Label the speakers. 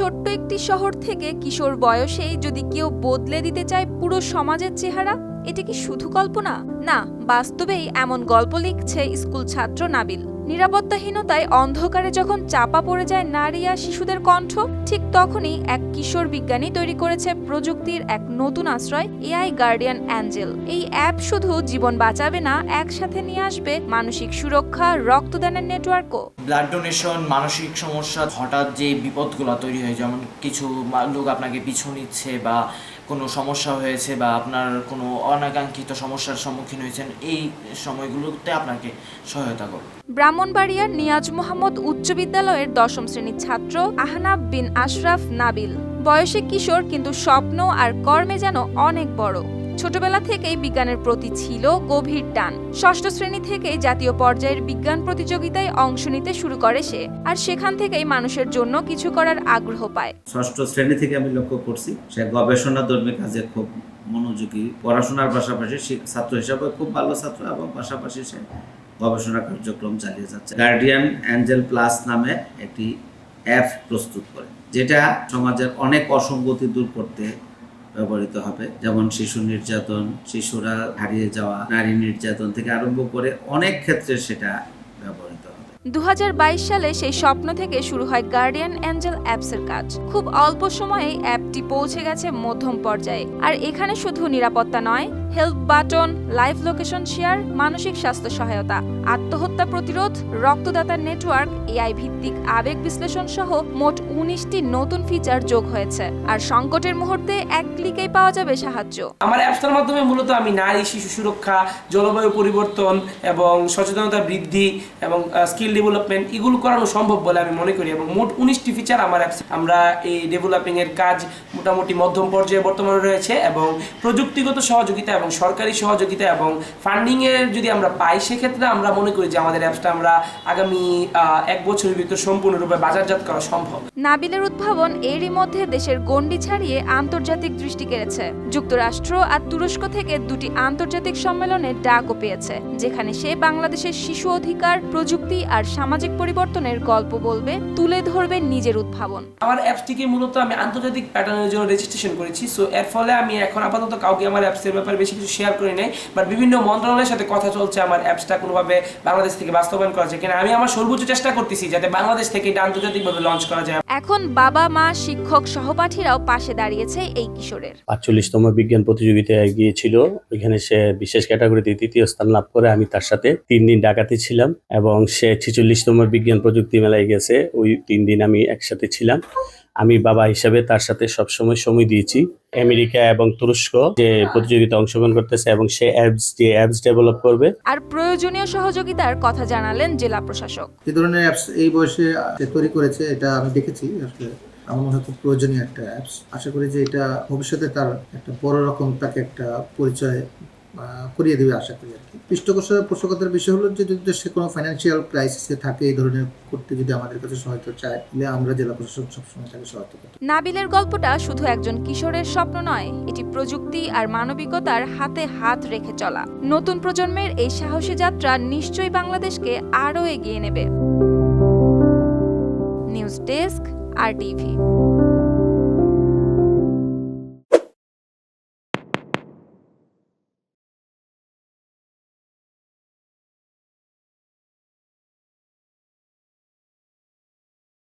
Speaker 1: ছোট্ট একটি শহর থেকে কিশোর বয়সেই যদি কেউ বদলে দিতে চায় পুরো সমাজের চেহারা, এটা কি শুধু কল্পনা? না, বাস্তবেই এমন গল্প লিখছে স্কুল ছাত্র নাবিল। নিরাপত্তাহীনতায় অন্ধকারে যখন চাপা পড়ে যায় নারী আর শিশুদের কণ্ঠ, ঠিক তখনই এক কিশোর বিজ্ঞানী তৈরি করেছে প্রযুক্তির এক নতুন আশ্রয় এআই গার্ডিয়ান অ্যাঞ্জেল এই অ্যাপ শুধু জীবন বাঁচাবে না, একসাথে নিয়ে আসবে মানসিক সুরক্ষা, রক্তদানের নেটওয়ার্কও।
Speaker 2: ব্লাড ডোনেশন মানসিক সমস্যা, হঠাৎ যে বিপদগুলো তৈরি হয় যেমন কিছু লোক আপনাকে পিছু নিচ্ছে বা কোনো সমস্যা হয়েছে বা আপনার কোনো অনাকাঙ্ক্ষিত সমস্যার সম্মুখীন হয়েছেন, এই সময়গুলোতে আপনাকে সহায়তা করবে।
Speaker 1: ব্রাহ্মণবাড়িয়ার নিয়াজ মোহাম্মদ উচ্চ বিদ্যালয়ের দশম শ্রেণির ছাত্র আহনাব বিন আশরাফ নাবিল। বয়সে কিশোর, কিন্তু স্বপ্ন আর কর্মে যেন অনেক বড়। ছোটবেলা থেকেই বিজ্ঞানের প্রতি ছিল গভীর টান। ষষ্ঠ শ্রেণি থেকেই জাতীয় পর্যায়ের বিজ্ঞান প্রতিযোগিতায় অংশ নিতে শুরু করে সে, আর সেখান থেকেই মানুষের জন্য কিছু করার আগ্রহ পায়।
Speaker 3: ষষ্ঠ শ্রেণি থেকে আমি লক্ষ্য করছি সে গবেষণা ধর্মী কাজে খুব মনোযোগী, পড়াশোনার পাশাপাশি ছাত্র হিসাবে খুব ভালো ছাত্র এবং পাশাপাশি সে গবেষণা কার্যক্রম চালিয়ে যাচ্ছে। গার্ডিয়ান অ্যাঞ্জেল প্লাস নামে একটি অ্যাপ প্রস্তুত করে, যেটা সমাজের অনেক অসঙ্গতি দূর করতে ব্যবহৃত হবে। যেমন শিশু নির্যাতন, শিশুরা হারিয়ে যাওয়া, নারী নির্যাতন থেকে আরম্ভ করে অনেক ক্ষেত্রে সেটা ব্যবহৃত
Speaker 1: দু সালে সেই স্বপ্ন থেকে শুরু হয় গার্ডিয়ান অ্যাঞ্জেল অ্যাপসের কাজ। খুব অল্প সময়ে অ্যাপটি পৌঁছে গেছে মধ্যম পর্যায়ে। আর এখানে শুধু নিরাপত্তা নয় help button, live location share, মানসিক স্বাস্থ্য সহায়তা, আত্মহত্যা প্রতিরোধ, রক্তদাতার নেটওয়ার্ক, এআই ভিত্তিক আবেগ বিশ্লেষণ সহ মোট উনিশটি নতুন ফিচার যোগ হয়েছে। আর সংকটের মুহূর্তে এক ক্লিকেই পাওয়া যাবে সাহায্য।
Speaker 4: আমার অ্যাপসটার মাধ্যমে মূলত আমি নারী, শিশু সুরক্ষা, জলবায়ু পরিবর্তন এবং সচেতনতা বৃদ্ধি এবং স্কিল ডেভেলপমেন্ট এগুলো করানো সম্ভব বলে আমি মনে করি এবং মোট উনিশটি ফিচার আমার অ্যাপস আমরা এই ডেভেলপিং এর কাজ মোটামুটি মধ্যম পর্যায়ে বর্তমানে রয়েছে এবং প্রযুক্তিগত সহযোগিতা এবং সরকারি সহযোগিতা এবং ফান্ডিং এর যদি আমরা পাই সেক্ষেত্রে আমরা মনে করি যে আমাদের অ্যাপসটা আমরা আগামী এক বছরের ভিতর সম্পূর্ণরূপে বাজারজাত করা সম্ভব।
Speaker 1: নাবিলের উদ্ভাবন এরই মধ্যে দেশের গণ্ডি ছাড়িয়ে আন্তর্জাতিক দৃষ্টি কেড়েছে। যুক্তরাষ্ট্র আর তুরস্ক থেকে দুটি আন্তর্জাতিক সম্মেলনে ডাকও পেয়েছে যেখানে সে বাংলাদেশের শিশু অধিকার প্রযুক্তি আর সামাজিক পরিবর্তনের গল্প বলবে তুলে ধরবে নিজের উদ্ভাবন।
Speaker 4: আমার অ্যাপসটিকে মূলত আমি আন্তর্জাতিক প্যাটার্নের জন্য রেজিস্ট্রেশন করেছি সো এর ফলে আমি এখন আপাতত কাউকে আমার অ্যাপসের ব্যাপারে বেশি কিছু শেয়ার করি নাই বাট বিভিন্ন মন্ত্রণালয়ের সাথে কথা চলছে আমার অ্যাপসটা কোনোভাবে বাংলাদেশ থেকে বাস্তবায়ন করা যায় কিনা। আমি আমার সর্বোচ্চ চেষ্টা করতেছি যাতে বাংলাদেশ থেকে এটা আন্তর্জাতিকভাবে লঞ্চ করা যায়।
Speaker 1: এখন বাবা মা শিক্ষক সহপাঠীরাও পাশে দাঁড়িয়েছে এই কিশোরের।
Speaker 5: পাঁচচল্লিশতম বিজ্ঞান প্রতিযোগিতায় গিয়েছিল ওইখানে সে বিশেষ ক্যাটাগরিতে তৃতীয় স্থান লাভ করে। আমি তার সাথে তিন দিন ডাকাতে ছিলাম এবং সে ছেচল্লিশতম বিজ্ঞান প্রযুক্তি মেলায় গেছে। ওই তিন দিন আমি একসাথে ছিলাম। আমি বাবা হিসাবে তার সাথে সবসময় সময় দিয়েছি। আমেরিকা এবং তুরস্ক যে প্রতিযোগিতা অংশগ্রহণ করতেছে এবং সে অ্যাপস যে অ্যাপস ডেভেলপ করবে।
Speaker 1: আর প্রয়োজনীয় সহযোগিতার কথা জানালেন জেলা প্রশাসক।
Speaker 6: এই ধরনের অ্যাপস এই বয়সে যে তৈরি করেছে এটা আমি দেখেছি। আসলে আমার মনে হয় খুব প্রয়োজনীয় একটা অ্যাপস। আশা করি যে এটা ভবিষ্যতে তার একটা বড় রকম তাকে একটা পরিচয় করিয়ে দেবে আশা করি আর কি। পৃষ্ঠপোষক পোষকতার বিষয় হলো যে যদি সে কোনো ফাইন্যান্সিয়াল ক্রাইসিসে থাকে, এই ধরনের করতে যদি আমাদের কাছে সহায়তা চায়, তাহলে আমরা জেলা প্রশাসক সবসময় তাকে সহায়তা করতে
Speaker 1: নাবিলের গল্পটা শুধু একজন কিশোরের স্বপ্ন নয়, এটি প্রযুক্তি আর মানবিকতার হাতে হাত রেখে চলা। নতুন প্রজন্মের এই সাহসী যাত্রা নিশ্চয়ই বাংলাদেশকে আরও এগিয়ে নেবে। News desk, R TV.